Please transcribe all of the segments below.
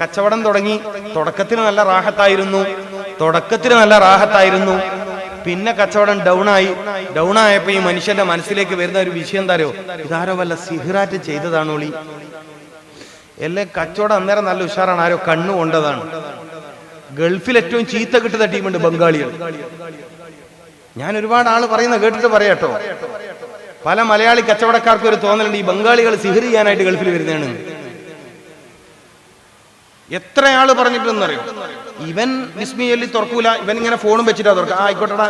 കച്ചവടം തുടങ്ങി തുടക്കത്തിന് നല്ല റാഹത്തായിരുന്നു തുടക്കത്തിന് നല്ല റാഹത്തായിരുന്നു. പിന്നെ കച്ചവടം ഡൗൺ ആയി. ഡൗൺ ആയപ്പോ ഈ മനുഷ്യന്റെ മനസ്സിലേക്ക് വരുന്ന ഒരു വിഷയം എന്താ അറിയോ? ഇതാരോ വല്ല സിഹിറാറ്റ് ചെയ്തതാണോളി എല്ലാം കച്ചവടം അന്നേരം നല്ല ഉഷാറാണ്. ആരോ കണ്ണു കൊണ്ടതാണ്. ഗൾഫിൽ ഏറ്റവും ചീത്ത കിട്ടുന്ന ടീമുണ്ട് ബംഗാളികൾ. ഞാൻ ഒരുപാട് ആൾ പറയുന്ന കേട്ടിട്ട് പറയാട്ടോ. പല മലയാളി കച്ചവടക്കാർക്കും ഒരു തോന്നലുണ്ട്. ഈ ബംഗാളികൾ സിഹിർ ചെയ്യാനായിട്ട് ഗൾഫിൽ വരുന്നതാണ്. എത്ര ആൾ അറിയോ ഇവൻ വിസ്മി ചൊല്ലി തുറക്കൂല ഇവൻ ഇങ്ങനെ ഫോണും വെച്ചിട്ടാ തുറക്കുക ആ ആയിക്കോട്ടെടാ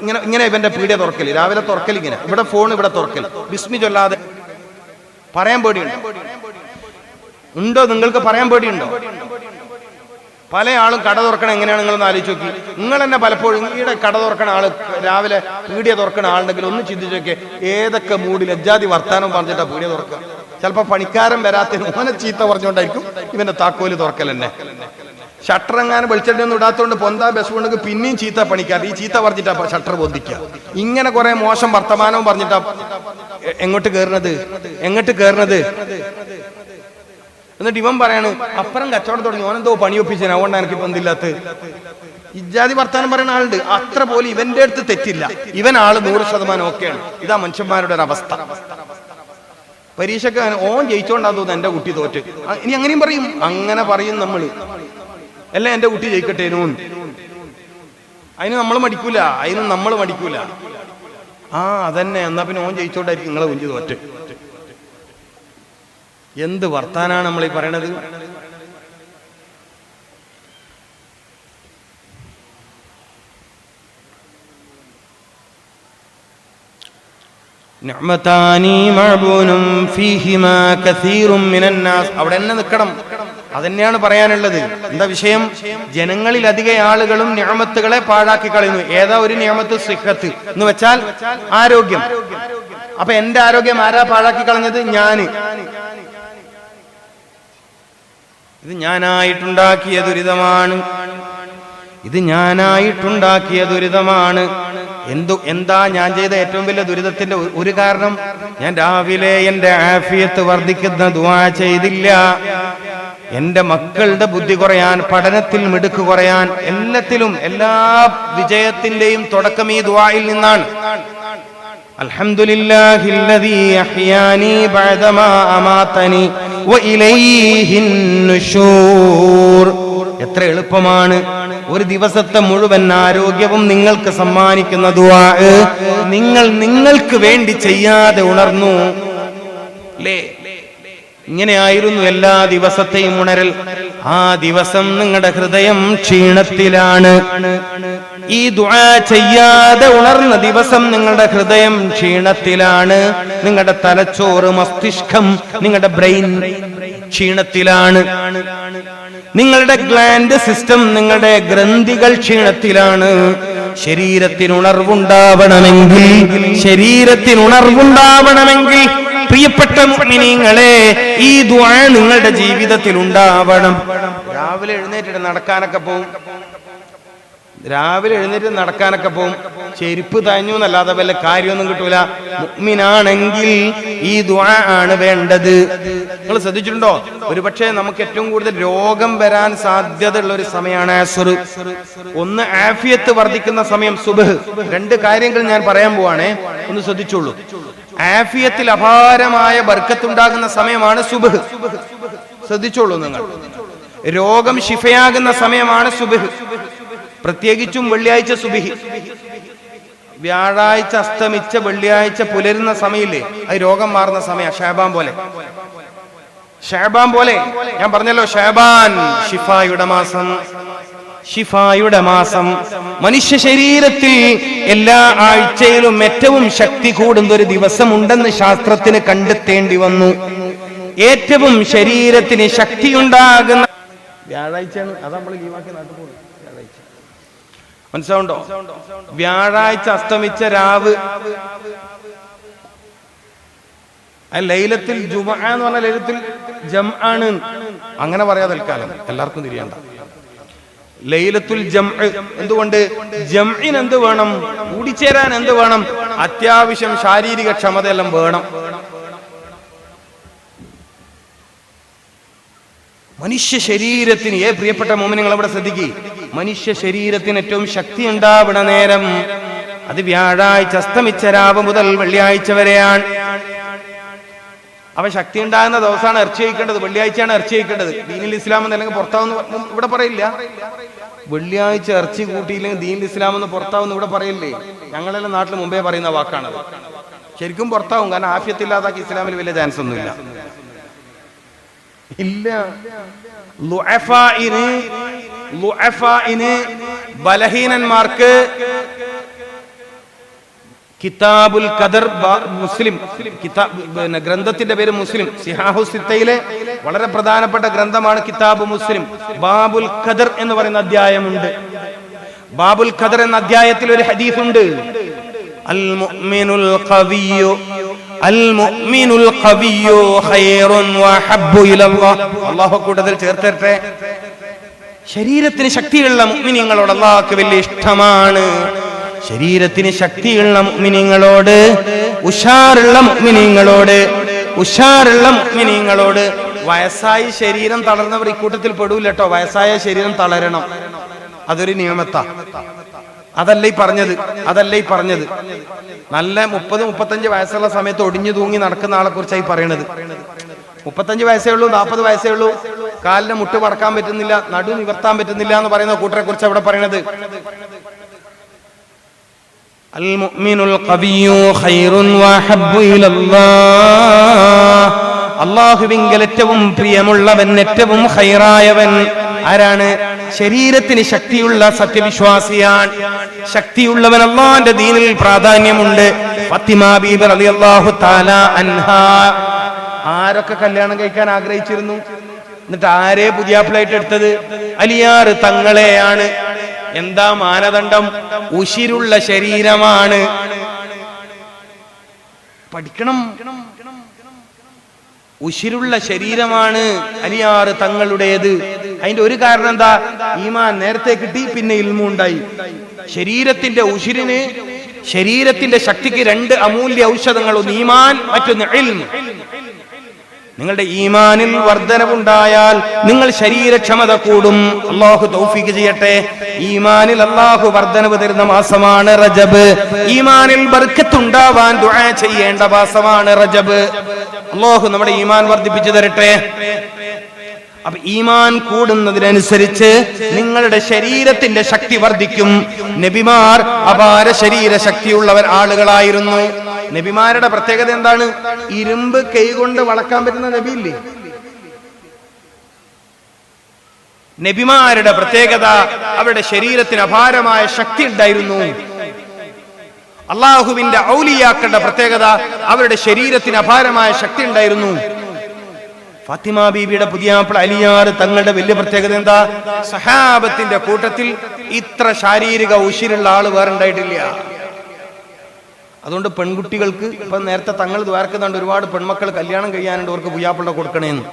ഇങ്ങനെ ഇങ്ങനെ ഇവന്റെ പീഡിയ തുറക്കൽ. രാവിലെ തുറക്കൽ ഇങ്ങനെ. ഇവിടെ ഫോൺ ഇവിടെ തുറക്കൽ വിസ്മി ചൊല്ലാതെ പറയാൻ പേടിയുണ്ട്? ഉണ്ടോ? നിങ്ങൾക്ക് പറയാൻ പേടിയുണ്ടോ? പല ആളും കട തുറക്കണം എങ്ങനെയാണ് നിങ്ങൾ ആലോചിച്ച് നോക്കി. നിങ്ങൾ തന്നെ പലപ്പോഴും ഈടെ കട തുറക്കണ ആൾ രാവിലെ പീഡിയ തുറക്കണ ആളുണ്ടെങ്കിൽ ഒന്ന് ചിന്തിച്ചു ഏതൊക്കെ മൂഡിൽ ലജ്ജാതി വർത്താനം പറഞ്ഞിട്ടാ പീഡിയ തുറക്കുക ചിലപ്പോ പണിക്കാരൻ വരാത്തതിന് ഓനെ ചീത്ത പറഞ്ഞുകൊണ്ടായിരിക്കും ഇവന്റെ താക്കോൽ തുറക്കൽ തന്നെ. ഷട്ടർ എങ്ങാനും വെളിച്ചെണ്ണ ഒന്നും ഇടാത്തോണ്ട് പൊന്താ ബസ് കൊണ്ടെങ്കിൽ പിന്നെയും ചീത്ത പണിക്കാർ ഈ ചീത്ത പറഞ്ഞിട്ടാ ഷട്ടർ പൊന്തിക്കുക. ഇങ്ങനെ കുറെ മോശം വർത്തമാനവും പറഞ്ഞിട്ടാ എങ്ങോട്ട് കയറുന്നത് എങ്ങോട്ട് കയറുന്നത് എന്നിട്ട് ഇവൻ പറയാണ് അപ്പുറം കച്ചവടം തുടങ്ങി. ഓനെന്തോ പണി ഒപ്പിച്ചു അതുകൊണ്ടാണ് എനിക്ക് ഇപ്പൊ എന്തില്ലാത്ത ഇജാതി വർത്താനം പറയുന്ന ആളുണ്ട്. അത്ര പോലും ഇവന്റെ അടുത്ത് തെറ്റില്ല. ഇവൻ ആൾ നൂറ് ശതമാനം ഓക്കെയാണ്. ഇതാ മനുഷ്യന്മാരുടെ ഒരു അവസ്ഥ പരീക്ഷക്ക് ഓൻ ജയിച്ചോണ്ടാ തോന്നുന്നു എന്റെ കുട്ടി തോറ്റ്. ഇനി അങ്ങനെയും പറയും. അങ്ങനെ പറയും നമ്മൾ അല്ല എന്റെ കുട്ടി ജയിക്കട്ടേനു അതിന് നമ്മൾ മടിക്കൂല. അതിന് നമ്മൾ മടിക്കൂല. ആ അതന്നെ. എന്നാ പിന്നെ ഓൻ ജയിച്ചോണ്ടായിരിക്കും നിങ്ങളെ കുഞ്ഞു തോറ്റ്. എന്ത് വർത്താനാണ് നമ്മൾ ഈ പറയണത്? അവിടെ തന്നെ നിൽക്കണം. അതന്നെയാണ് പറയാനുള്ളത്. എന്താ വിഷയം? ജനങ്ങളിൽ അധിക ആളുകളും ഞാമത്തുകളെ പാഴാക്കി കളയുന്നു. ഏതാ ഒരു നിയമത്ത് സിഹത്ത്. എന്ന് വെച്ചാൽ ആരോഗ്യം. അപ്പൊ എന്റെ ആരോഗ്യം ആരാ പാഴാക്കി കളഞ്ഞത്? ഞാൻ. ഇത് ഞാനായിട്ടുണ്ടാക്കിയ ദുരിതമാണ് ഇത് ഞാനായിട്ടുണ്ടാക്കിയ ദുരിതമാണ് എന്തു എന്താ ഞാൻ ചെയ്ത ഏറ്റവും വലിയ ദുരിതത്തിന്റെ ഒരു കാരണം? ഞാൻ രാവിലെ എന്റെ ആഫിയത്ത് വർദ്ധിക്കുന്ന ദുവാ ചെയ്തില്ല. എന്റെ മക്കളുടെ ബുദ്ധി കുറയാൻ പഠനത്തിൽ മിടുക്ക് കുറയാൻ എല്ലാത്തിലും എല്ലാ വിജയത്തിന്റെയും തുടക്കം ഈ ദുവായിൽ നിന്നാണ്. അലഹമുല്ലാ ബഅദമാ എത്ര എളുപ്പമാണ്. ഒരു ദിവസത്തെ മുഴുവൻ ആരോഗ്യവും നിങ്ങൾക്ക് സമ്മാനിക്കുന്ന ദുആ. നിങ്ങൾ നിങ്ങൾക്ക് വേണ്ടി ചെയ്യാതെ ഉണർന്നു. ഇങ്ങനെയായിരുന്നു എല്ലാ ദിവസത്തെയും ഉണരൽ. ആ ദിവസം നിങ്ങളുടെ ഹൃദയം ക്ഷീണത്തിലാണ്. ഈ ദുആ ചെയ്യാതെ ഉണർന്ന ദിവസം നിങ്ങളുടെ ഹൃദയം ക്ഷീണത്തിലാണ്. നിങ്ങളുടെ തലച്ചോറ് മസ്തിഷ്കം നിങ്ങളുടെ ബ്രെയിൻ ക്ഷീണത്തിലാണ്. നിങ്ങളുടെ ഗ്ലാൻഡ് സിസ്റ്റം നിങ്ങളുടെ ഗ്രന്ഥികൾ ക്ഷീണത്തിലാണ്. ശരീരത്തിന് ഉണർവുണ്ടാവണമെങ്കിൽ ശരീരത്തിന് ഉണർവുണ്ടാവണമെങ്കിൽ പ്രിയപ്പെട്ട നിങ്ങളെ ഈ ദുആ നിങ്ങളുടെ ജീവിതത്തിൽ ഉണ്ടാവണം രാവിലെ എഴുന്നേറ്റിട്ട് നടക്കാനൊക്കെ പോവും. രാവിലെ എഴുന്നേറ്റ് നടക്കാനൊക്കെ പോകും ചെരുപ്പ് തഞ്ഞു എന്നല്ലാതെ വല്ല കാര്യമൊന്നും കിട്ടൂല. മുഗ്മിനാണെങ്കിൽ ഈ ദുആ ആണ് വേണ്ടത്. നിങ്ങൾ ശ്രദ്ധിച്ചിട്ടുണ്ടോ? ഒരുപക്ഷെ നമുക്ക് ഏറ്റവും കൂടുതൽ രോഗം വരാൻ സാധ്യതയുള്ള ഒരു സമയമാണ് ഒന്ന് ആഫിയത്ത് വർദ്ധിക്കുന്ന സമയം സുബഹ്. രണ്ട് കാര്യങ്ങൾ ഞാൻ പറയാൻ പോവാണേ. ഒന്ന് ശ്രദ്ധിച്ചോളൂ. ആഫിയത്തിൽ അപാരമായ ബർക്കത്തുണ്ടാകുന്ന സമയമാണ് സുബഹ്. ശ്രദ്ധിച്ചോളൂ നിങ്ങൾ. രോഗം ശിഫയാകുന്ന സമയമാണ് സുബഹ്. പ്രത്യേകിച്ചും വെള്ളിയാഴ്ച സുബിഹി. വ്യാഴാഴ്ച അസ്തമിച്ച വെള്ളിയാഴ്ച പുലരുന്ന സമയമില്ലേ? അത് രോഗം മാറുന്ന സമയ ഷാബാൻ പോലെ. ഷാബാൻ പോലെ. ഞാൻ പറഞ്ഞല്ലോ ഷാബാൻ ഷിഫായുടെ മാസം. ഷിഫായുടെ മാസം. മനുഷ്യ ശരീരത്തിൽ എല്ലാ ആഴ്ചയിലും ഏറ്റവും ശക്തി കൂടുന്ന ഒരു ദിവസമുണ്ടെന്ന് ശാസ്ത്രത്തിന് കണ്ടെത്തേണ്ടി വന്നു. ഏറ്റവും ശരീരത്തിന് ശക്തിയുണ്ടാകുന്ന വ്യാഴാഴ്ചയാണ്. അത് നമ്മൾ ലീവാക്കി നാട്ടിൽ പോകുന്നത്. മനസ്സിലാവുണ്ടോ? വ്യാഴാഴ്ച അസ്തമിച്ച രാവ്. ലൈലത്തിൽ ജുമ എന്ന് പറഞ്ഞ ലൈലത്തിൽ ജം ആണ് അങ്ങനെ പറയാതെ തൽക്കാലം. എല്ലാവർക്കും തിരിയണ്ട ലൈലത്തുൽ ജം എന്തുകൊണ്ട്? ജംഇന് എന്ത് വേണം? കൂടിച്ചേരാൻ എന്ത് വേണം? അത്യാവശ്യം ശാരീരിക ക്ഷമതയെല്ലാം വേണം. മനുഷ്യ ശരീരത്തിന് ഏ പ്രിയപ്പെട്ട മോമിനിങ്ങൾ അവിടെ ശ്രദ്ധിക്കുക മനുഷ്യ ശരീരത്തിന് ഏറ്റവും ശക്തി ഉണ്ടാവണ നേരം അത് വ്യാഴാഴ്ച അസ്തമിച്ച രാവ് മുതൽ വെള്ളിയാഴ്ച വരെയാണ്. അവ ശക്തി ഉണ്ടാകുന്ന ദിവസമാണ് ഇറച്ചി കഴിക്കേണ്ടത്. വെള്ളിയാഴ്ചയാണ് ഇറച്ചി കഴിക്കേണ്ടത്. ദീനിൽ ഇസ്ലാം എന്നല്ലെങ്കിൽ പുറത്താവുന്ന ഇവിടെ പറയില്ല. വെള്ളിയാഴ്ച ഇറച്ചി കൂട്ടിയില്ലെങ്കിൽ ദീനിൽ ഇസ്ലാം എന്ന് പുറത്താവുന്ന ഇവിടെ പറയില്ലേ? ഞങ്ങളെല്ലാം നാട്ടിൽ മുമ്പേ പറയുന്ന വാക്കാണത്. ശരിക്കും പുറത്താവും. കാരണം ആഫ്യത്തില്ലാതാക്കി ഇസ്ലാമിൽ വലിയ ചാൻസ് ഒന്നുമില്ല. ഇല്ല. ബലഹീനന്മാർക്ക് കിതാബുൽ ഖദർ മുസ്ലിം കിതാബ് ഗ്രന്ഥത്തിന്റെ പേര് മുസ്ലിം. സിഹാഹു സിത്തയിലെ വളരെ പ്രധാനപ്പെട്ട ഗ്രന്ഥമാണ് കിതാബ് മുസ്ലിം. ബാബുൽ ഖദർ എന്ന് പറയുന്ന അധ്യായമുണ്ട്. ബാബുൽ ഖദർ എന്ന അധ്യായത്തിൽ ഒരു ഹദീസ് ഉണ്ട് അൽ മുഅ്മിനുൽ ഖവിയ്യു അൽ കൂട്ടത്തിൽ ചേർത്തരട്ടെ ശരീരത്തിന് ശക്തിയുള്ള മുഅ്മിനീങ്ങളോട് അള്ളാഹുക്ക് വലിയ ഇഷ്ടമാണ്. ശരീരത്തിന് ശക്തിയുള്ള മുഅ്മിനീങ്ങളോട് ഉഷാറുള്ള മുഅ്മിനീങ്ങളോട് ഉഷാറുള്ള മുഅ്മിനീങ്ങളോട് വയസ്സായി ശരീരം തളർന്നവർ ഇക്കൂട്ടത്തിൽ പെടൂല്ലോ വയസ്സായ ശരീരം തളരണം. അതൊരു നിയമത്താ. അതല്ല ഈ പറഞ്ഞത് അതല്ല ഈ പറഞ്ഞത് നല്ല മുപ്പത് മുപ്പത്തഞ്ച് വയസ്സുള്ള സമയത്ത് ഒടിഞ്ഞു തൂങ്ങി നടക്കുന്ന ആളെ കുറിച്ചായി പറയണത് മുപ്പത്തഞ്ച് വയസ്സേ ഉള്ളൂ നാൽപ്പത് വയസ്സേ ഉള്ളൂ കാലിന്റെ മുട്ട് മടക്കാൻ പറ്റുന്നില്ല നടു നിവർത്താൻ പറ്റുന്നില്ല എന്ന് പറയുന്ന കൂട്ടരെ കുറിച്ച് അവിടെ പറയണത് المؤمن القوي خير واحب الى الله അള്ളാഹുവിങ്കൽ ഏറ്റവും പ്രിയമുള്ളവൻ ഏറ്റവും ഹൈറായവൻ ആരാണ്? ശരീരത്തിന് ശക്തിയുള്ള സത്യവിശ്വാസിയാണ്. ശക്തിയുള്ളവൻ അള്ളാന്റെ ദീനിൽ പ്രാധാന്യമുണ്ട്. റളിയല്ലാഹു തആല അൻഹ. ആരൊക്കെ കല്യാണം കഴിക്കാൻ ആഗ്രഹിച്ചിരുന്നു? എന്നിട്ട് ആരെ പുതിയാപ്പിളായിട്ട് എടുത്തത്? അലിയാറ് തങ്ങളെയാണ്. എന്താ മാനദണ്ഡം? ഉശിരുള്ള ശരീരമാണ്. പഠിക്കണം. ഉശിരുള്ള ശരീരമാണ് അലിയാറ് തങ്ങളുടേത്. അതിന്റെ ഒരു കാരണം എന്താ? ഈമാൻ നേരത്തെ കിട്ടി പിന്നെ ഇൽമുണ്ടായി ശരീരത്തിന്റെ ഉശിരിന് ശരീരത്തിന്റെ ശക്തിക്ക് രണ്ട് അമൂല്യ ഔഷധങ്ങൾ ഒന്ന് ഈമാൻ മറ്റൊന്ന് ഇൽമ്. നിങ്ങളുടെ ഈമാനിൽ വർധനവുണ്ടായാൽ നിങ്ങൾ ശരീരക്ഷമത കൂടും. അള്ളാഹു തൗഫീക്ക് ചെയ്യട്ടെ. ഈമാനിൽ അള്ളാഹു വർധനവ് തരുന്ന മാസമാണ് റജബ്. ഈമാനിൽ ബർക്കത്തുണ്ടാവാൻ ദുആ ചെയ്യേണ്ട മാസമാണ് റജബ്. അള്ളാഹു നമ്മുടെ ഈമാൻ വർദ്ധിപ്പിച്ചു തരട്ടെ. അപ്പൊ ഈമാൻ കൂടുന്നതിനനുസരിച്ച് നിങ്ങളുടെ ശരീരത്തിന്റെ ശക്തി വർദ്ധിക്കും. നബിമാർ അപാര ശരീര ശക്തിയുള്ളവർ ആളുകളായിരുന്നു. നബിമാരുടെ പ്രത്യേകത എന്താണ്? ഇരുമ്പ് കൈകൊണ്ട് വളക്കാൻ പറ്റുന്ന നബിയില്ലേ? നബിമാരുടെ പ്രത്യേകത അവരുടെ ശരീരത്തിന് അപാരമായ ശക്തി ഉണ്ടായിരുന്നു. അള്ളാഹുവിന്റെ ഔലിയാക്കളുടെ പ്രത്യേകത അവരുടെ ശരീരത്തിന് അപാരമായ ശക്തി ഉണ്ടായിരുന്നു. ഫാത്തിമ ബീബിയുടെ പുതിയ അലിയാർ തങ്ങളുടെ വലിയ പ്രത്യേകത എന്താ? സഹാബത്തിന്റെ കൂട്ടത്തിൽ ഇത്ര ശാരീരിക ഉശിരുള്ള ആൾ വേറെ ഉണ്ടായിട്ടില്ല. അതുകൊണ്ട് പെൺകുട്ടികൾക്ക് ഇപ്പൊ നേരത്തെ തങ്ങൾ ദ്വാരക്കുന്നുണ്ട് ഒരുപാട് പെൺമക്കൾ കല്യാണം കഴിയാനുണ്ട് അവർക്ക് പുയ്യാപ്പിള്ള കൊടുക്കണേന്ന്.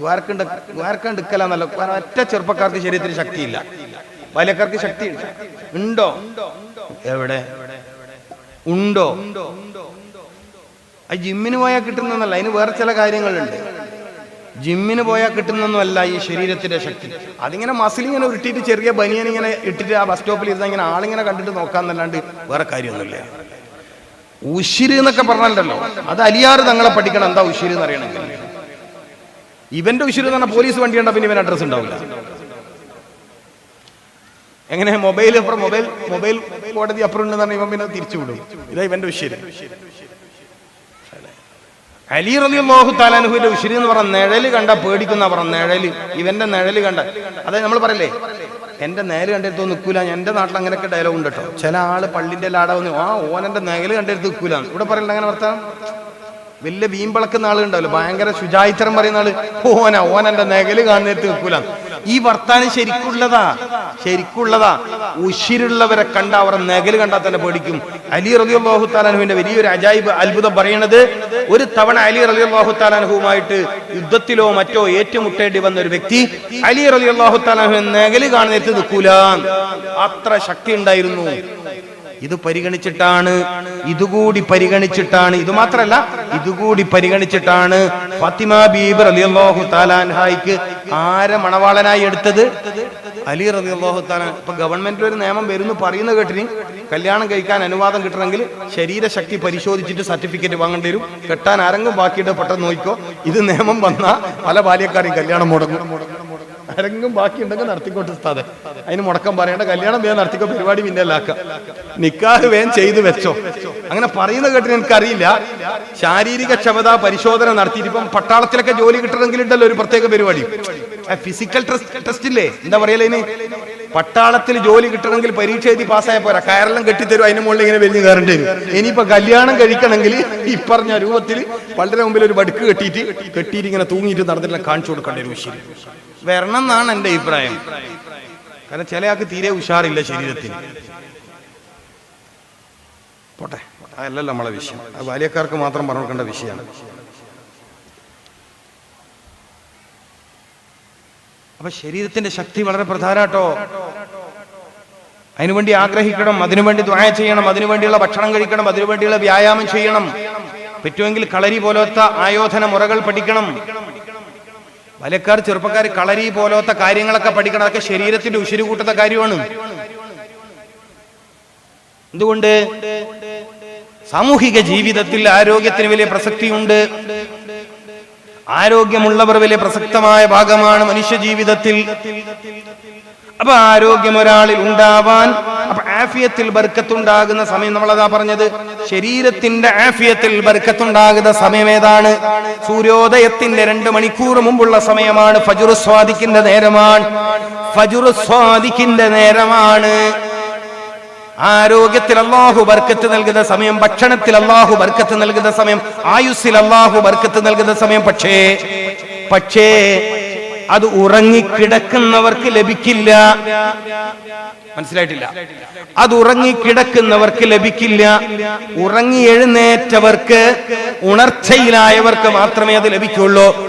ദ്വാരക്കുണ്ട് ദ്വാരക്കാണ്ട് കാരണം ഒറ്റ ചെറുപ്പക്കാർക്ക് ശരീരത്തിന് ശക്തിയില്ല. ബാല്യക്കാർക്ക് ശക്തി ഉണ്ടോ? എവിടെ? ഉണ്ടോ? ആ ജിമ്മിന് പോയാൽ കിട്ടുന്നതല്ല അതിന് വേറെ ചില കാര്യങ്ങളുണ്ട്. ജിമ്മിന് പോയാൽ കിട്ടുന്നൊന്നുമല്ല ഈ ശരീരത്തിന്റെ ശക്തി. അതിങ്ങനെ മസിൽ ഇങ്ങനെ ഉരുട്ടിയിട്ട് ചെറിയ ബനിയൻ ഇങ്ങനെ ഇട്ടിട്ട് ആ ബസ് സ്റ്റോപ്പിൽ ഇരുന്ന ഇങ്ങനെ ആളിങ്ങനെ കണ്ടിട്ട് നോക്കാന്നല്ലാണ്ട് വേറെ കാര്യമൊന്നുമില്ല. ഉശിര് എന്നൊക്കെ പറഞ്ഞല്ലോ അത് അലിയാറ് തങ്ങളെ പഠിക്കണം. എന്താ ഉശിര് എന്ന് അറിയണമെങ്കിൽ. ഇവന്റെ ഉശിര് എന്ന് പറഞ്ഞാൽ പോലീസ് വണ്ടി കണ്ടാ പിന്നെ ഇവൻ അഡ്രസ് ഉണ്ടാവില്ല. എങ്ങനെ? മൊബൈൽ അപ്പുറം മൊബൈൽ മൊബൈൽ കോടതി അപ്പുറം ഉണ്ടെന്ന് പറഞ്ഞാൽ ഇവൻ പിന്നെ തിരിച്ചു വിടും. ഇതാ ഇവന്റെ ഉശിര്. അലി റളിയല്ലാഹു താലാനുഹുവിന്റെ ഉശിരി എന്ന് പറഞ്ഞ നിഴൽ കണ്ട പേടിക്കുന്ന പറഞ്ഞ നിഴൽ. ഇവന്റെ നിഴൽ കണ്ട. അതായത് നമ്മൾ പറയല്ലേ? എന്റെ നേര് കണ്ടെടുത്ത് നിൽക്കൂല എന്റെ നാട്ടിൽ അങ്ങനെയൊക്കെ ഡയലോഗ് ഉണ്ട് കേട്ടോ ചില ആൾ പള്ളിന്റെ ലാട വന്ന് ആ ഓനെന്റെ നേൽ കണ്ടെടുത്ത് നിൽക്കൂല ഇവിടെ പറയണ്ട അങ്ങനെ വർത്താം വലിയ വീമ്പിളക്കുന്ന ആളുണ്ടാവല്ലോ ഭയങ്കര ശുചായിത്തരം പറയുന്ന ആൾ ഓന ഓനെന്റെ നകൽ കാണുന്നിട്ട് നിൽക്കൂല ഈ വർത്താനം ശരിക്കുള്ളതാ. ശരിക്കുള്ളതാ. ഉശിരുള്ളവരെ കണ്ട അവരെ നകൽ കണ്ടാൽ തന്നെ പേടിക്കും. അലി റലി അള്ളാഹു താലാനുവിന്റെ വലിയൊരു അജായിബ് അത്ഭുതം പറയണത് ഒരു തവണ അലി റലി അള്ളാഹു താലാനുഹുമായിട്ട് യുദ്ധത്തിലോ മറ്റോ ഏറ്റുമുട്ടേണ്ടി വന്ന ഒരു വ്യക്തി അലി റലി അള്ളാഹു താലാനുഹു നകൽ കാണുന്നിട്ട് നിൽക്കൂല. അത്ര ശക്തി ഉണ്ടായിരുന്നു. ഇത് പരിഗണിച്ചിട്ടാണ് ഇതുകൂടി പരിഗണിച്ചിട്ടാണ് ഇത് മാത്രല്ല ഇതുകൂടി പരിഗണിച്ചിട്ടാണ് ഫാത്തിമ അലി അള്ളാഹു താലാൻഹായിക്ക് ആരെ മണവാളനായി എടുത്തത്? അലി റബി അള്ളാഹുത്താന ഇപ്പൊ ഗവൺമെന്റിൽ ഒരു നിയമം വരുന്നു പറയുന്ന കേട്ടിന്. കല്യാണം കഴിക്കാൻ അനുവാദം കിട്ടണമെങ്കിൽ ശരീരശക്തി പരിശോധിച്ചിട്ട് സർട്ടിഫിക്കറ്റ് വാങ്ങേണ്ടി വരും. കെട്ടാൻ ആരെങ്കിലും ബാക്കിയിട്ട് പെട്ടെന്ന് നോക്കിക്കോ. ഇത് നിയമം വന്ന പല ബാല്യക്കാരെയും കല്യാണം മുടങ്ങും. ആരെങ്കിലും ബാക്കി ഉണ്ടെങ്കിൽ നടത്തിക്കോട്ട് ഉസ്താദെ. അതിന് മുടക്കം പറയേണ്ട. കല്യാണം വേഗം നടത്തിക്കോ പരിപാടി പിന്നെ അല്ലാക്കാം നിക്കാഹ് വേഗം ചെയ്തു വെച്ചോ. അങ്ങനെ പറയുന്ന കേട്ടിന് എനിക്കറിയില്ല. ശാരീരിക ക്ഷമത പരിശോധന നടത്തിയിട്ട് ഇപ്പം പട്ടാളത്തിലൊക്കെ ജോലി കിട്ടണമെങ്കിൽ ഉണ്ടല്ലോ ഒരു പ്രത്യേക പരിപാടി. ഫിസിക്കൽ ടെസ്റ്റ് ഇല്ലേ? എന്താ പറയല്ലേ ഇനി പട്ടാളത്തിൽ ജോലി കിട്ടണമെങ്കിൽ പരീക്ഷ എഴുതി പാസ്സായ പോരാ. കയറെല്ലാം കെട്ടിത്തരും അതിന് മുകളിൽ ഇങ്ങനെ വലിയ കയറേണ്ടി വരും. ഇനിയിപ്പോ കല്യാണം കഴിക്കണമെങ്കിൽ ഈ പറഞ്ഞ രൂപത്തിൽ വളരെ മുമ്പിൽ ഒരു വടുക്ക് കെട്ടിയിട്ട് കെട്ടിയിട്ട് ഇങ്ങനെ തൂങ്ങിയിട്ട് നടന്നിട്ട് കാണിച്ചു കൊടുക്കേണ്ട ഒരു വിഷയം വരണം എന്നാണ് എന്റെ അഭിപ്രായം. കാരണം ചില ആൾക്ക് തീരെ ഉഷാറില്ല ശരീരത്തിന്. പോട്ടെ അതല്ലല്ലോ നമ്മളെ വിഷയം. അത് ബാല്യക്കാർക്ക് മാത്രം പറഞ്ഞു കൊടുക്കേണ്ട വിഷയമാണ്. അപ്പൊ ശരീരത്തിന്റെ ശക്തി വളരെ പ്രധാനാട്ടോ. അതിനുവേണ്ടി ആഗ്രഹിക്കണം അതിനുവേണ്ടി ദ്വായ ചെയ്യണം അതിനുവേണ്ടിയുള്ള ഭക്ഷണം കഴിക്കണം അതിനുവേണ്ടിയുള്ള വ്യായാമം ചെയ്യണം. പറ്റുമെങ്കിൽ കളരി പോലത്തെ ആയോധന മുറകൾ പഠിക്കണം. വലക്കാർ ചെറുപ്പക്കാർ കളരി പോലത്തെ കാര്യങ്ങളൊക്കെ പഠിക്കണം. അതൊക്കെ ശരീരത്തിന്റെ ഉശിരു കൂട്ടുന്ന കാര്യമാണ്. എന്തുകൊണ്ട്? സാമൂഹിക ജീവിതത്തിൽ ആരോഗ്യത്തിന് വലിയ പ്രസക്തിയുണ്ട്. ആരോഗ്യമുള്ളവർ വലിയ പ്രസക്തമായ ഭാഗമാണ് മനുഷ്യ ജീവിതത്തിൽ അപ്പൊ ആരോഗ്യം ഒരാളിൽ ഉണ്ടാവാൻ അപ്പൊ ആഫിയത്തിൽ ബർക്കത്തുണ്ടാകുന്ന സമയം നമ്മളതാ പറഞ്ഞത്. ശരീരത്തിന്റെ ആഫിയത്തിൽ ബർക്കത്തുണ്ടാകുന്ന സമയം ഏതാണ്? സൂര്യോദയത്തിന്റെ രണ്ട് മണിക്കൂർ മുമ്പുള്ള സമയമാണ്. ഫജുർ സ്വാദിക്കിന്റെ നേരമാണ്. ഫജുർ സ്വാദിക്കിന്റെ നേരമാണ്. ആരോഗ്യത്തിൽ അള്ളാഹു ബർക്കത്ത് നൽകുന്ന സമയം ഭക്ഷണത്തിൽ അള്ളാഹു ബർക്കത്ത് നൽകുന്ന സമയം ആയുസ്സിൽ അള്ളാഹു ബർക്കത്ത് നൽകുന്ന സമയം. പക്ഷേ പക്ഷേ അത് ഉറങ്ങിക്കിടക്കുന്നവർക്ക് ലഭിക്കില്ല. മനസ്സിലായിട്ടില്ല? അത് ഉറങ്ങിക്കിടക്കുന്നവർക്ക് ലഭിക്കില്ല. ഉറങ്ങി എഴുന്നേറ്റവർക്ക് ഉണർച്ചയിലായവർക്ക് മാത്രമേ അത് ലഭിക്കുള്ളൂ.